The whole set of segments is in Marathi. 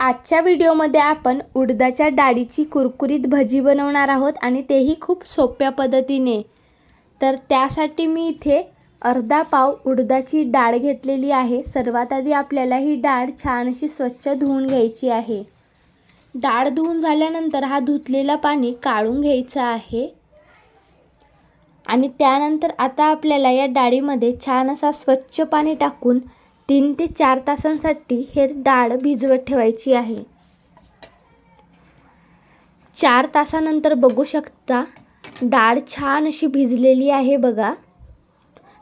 आजच्या व्हिडिओमध्ये आपण उडदाच्या डाळीची कुरकुरीत भजी बनवणार आहोत आणि तेही खूप सोप्या पद्धतीने. तर त्यासाठी मी इथे अर्धा पाव उडदाची डाळ घेतलेली आहे. सर्वात आधी आपल्याला ही डाळ छान अशी स्वच्छ धुवून घ्यायची आहे. डाळ धुवून झाल्यानंतर हा धुतलेला पाणी काढून घ्यायचं आहे. आणि त्यानंतर आता आपल्याला या डाळीमध्ये छान असा स्वच्छ पाणी टाकून तीन ते चार तासांसाठी हे डाळ भिजवत ठेवायची आहे. चार तासानंतर बघू शकता डाळ छान अशी भिजलेली आहे बघा.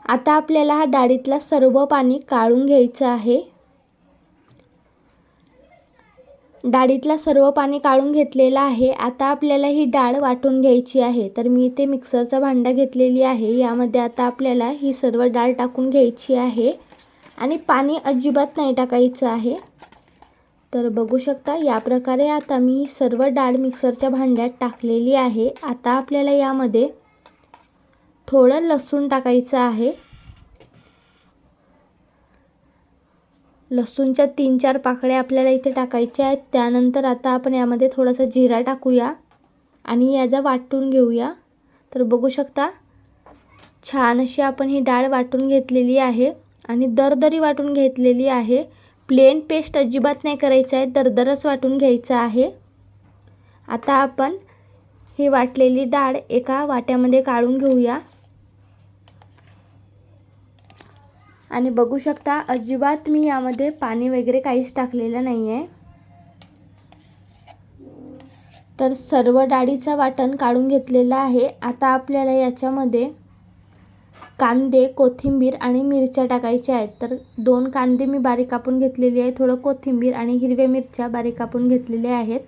आता आपल्याला हा डाळीतला सर्व पाणी काढून घ्यायचं आहे. डाळीतला सर्व पाणी काढून घेतलेलं आहे. आता आपल्याला ही डाळ वाटून घ्यायची आहे. तर मी इथे मिक्सरचा भांडा घेतलेली आहे. यामध्ये आता आपल्याला ही सर्व डाळ टाकून घ्यायची आहे. आणि पाणी अजिबात नाही टाकायचं आहे. तर बघू शकता या प्रकारे आता मी सर्व डाळ मिक्सरच्या भांड्यात टाकलेली आहे. आता आपल्याला यामध्ये थोडं लसूण टाकायचं आहे. लसूणच्या तीन चार पाकळ्या आपल्याला इथे टाकायच्या आहेत. त्यानंतर आता आपण यामध्ये थोडासा जिरा टाकूया आणि याचा वाटून घेऊया. तर बघू शकता छान अशी आपण ही डाळ वाटून घेतलेली आहे. आणि दरदरी वाटून घेतलेली आहे. प्लेन पेस्ट अजिबात नाही करायचं आहे. दरदरच वाटून घ्यायचं आहे. आता आपण ही वाटलेली डाळ एका वाट्यामध्ये काढून घेऊया. आणि बघू शकता अजिबात मी यामध्ये पाणी वगैरे काहीच टाकलेलं नाही आहे तर सर्व डाळीचं वाटण काढून घेतलेलं आहे. आता आपल्याला याच्यामध्ये कांदे कोथिंबीर आणि मिरच्या टाकायच्या आहेत. तर दोन कांदे मी बारीक कापून घेतलेली आहे थोडं कोथिंबीर आणि हिरव्या मिरच्या बारीक कापून घेतलेल्या आहेत.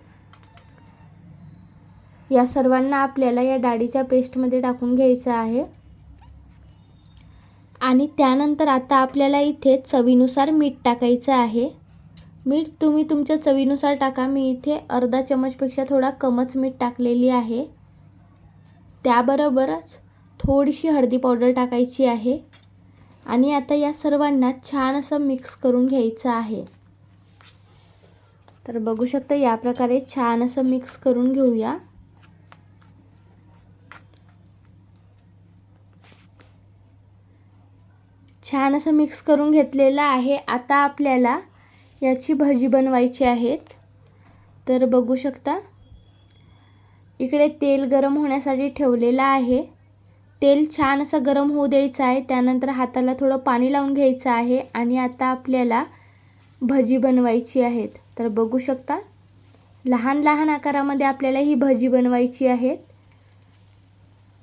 या सर्वांना आपल्याला या डाळीच्या पेस्टमध्ये टाकून घ्यायचं आहे. आणि त्यानंतर आता आपल्याला इथे चवीनुसार मीठ टाकायचं आहे. मीठ तुम्ही तुमच्या चवीनुसार टाका. मी इथे अर्धा चमचपेक्षा थोडा कमच मीठ टाकलेली आहे. त्याबरोबरच थोडीशी हळदी पावडर टाकायची आहे. आणि आता या सर्वांना छान असं मिक्स करून घ्यायचं आहे. तर बघू शकता या प्रकारे छान असं मिक्स करून घेऊया. छान असं मिक्स करून घेतलेलं आहे. आता आपल्याला याची भजी बनवायची आहेत. तर बघू शकता इकडे तेल गरम होण्यासाठी ठेवलेलं आहे. तेल छान असं गरम होऊ द्यायचं आहे. त्यानंतर हाताला थोडं पाणी लावून घ्यायचं आहे आणि आता आपल्याला भजी बनवायची आहेत. तर बघू शकता लहान लहान आकारामध्ये आपल्याला ही भजी बनवायची आहेत.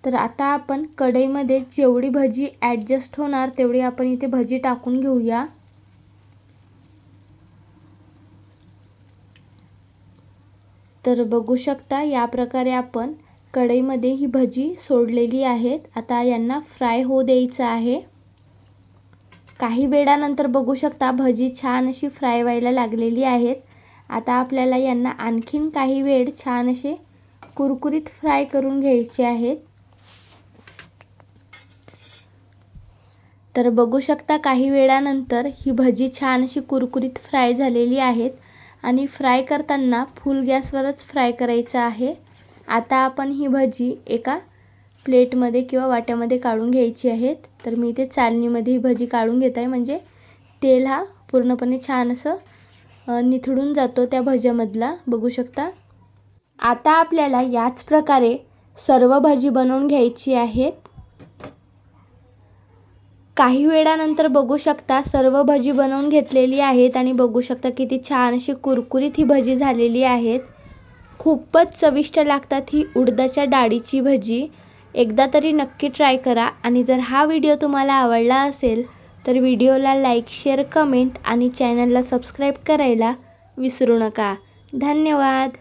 तर आता आपण कढईमध्ये जेवढी भजी ॲडजस्ट होणार तेवढी आपण इथे भजी टाकून घेऊया. तर बघू शकता या प्रकारे आपण कढईमध्ये ही भजी सोडलेली आहेत. आता यांना फ्राय होऊ द्यायचं आहे. काही वेळानंतर बघू शकता भजी छान अशी फ्राय व्हायला लागलेली आहेत. आता आपल्याला यांना आणखीन काही वेळ छान असे कुरकुरीत फ्राय करून घ्यायचे आहेत. तर बघू शकता काही वेळानंतर ही भजी छान अशी कुरकुरीत फ्राय झालेली आहेत. आणि फ्राय करताना फुल गॅसवरच फ्राय करायचं आहे. आता आपण ही भजी एका प्लेटमध्ये किंवा वाट्यामध्ये काढून घ्यायची आहेत. तर मी इथे चालणीमध्ये ही भजी काढून घेत आहे. म्हणजे तेल हा पूर्णपणे छान असं निथळून जातो त्या भज्यामधला. बघू शकता. आता आपल्याला याच प्रकारे सर्व भजी बनवून घ्यायची आहेत. काही वेळानंतर बघू शकता सर्व भजी बनवून घेतलेली आहेत. आणि बघू शकता किती छान अशी कुरकुरीत ही भजी झालेली आहेत. खूपच चविष्ट लागतात ही उडदाच्या डाळीची भजी. एकदा तरी नक्की ट्राय करा आणि जर हा व्हिडिओ तुम्हाला आवडला असेल तर व्हिडिओला लाईक शेअर कमेंट आणि चॅनलला सबस्क्राईब करायला विसरू नका. धन्यवाद!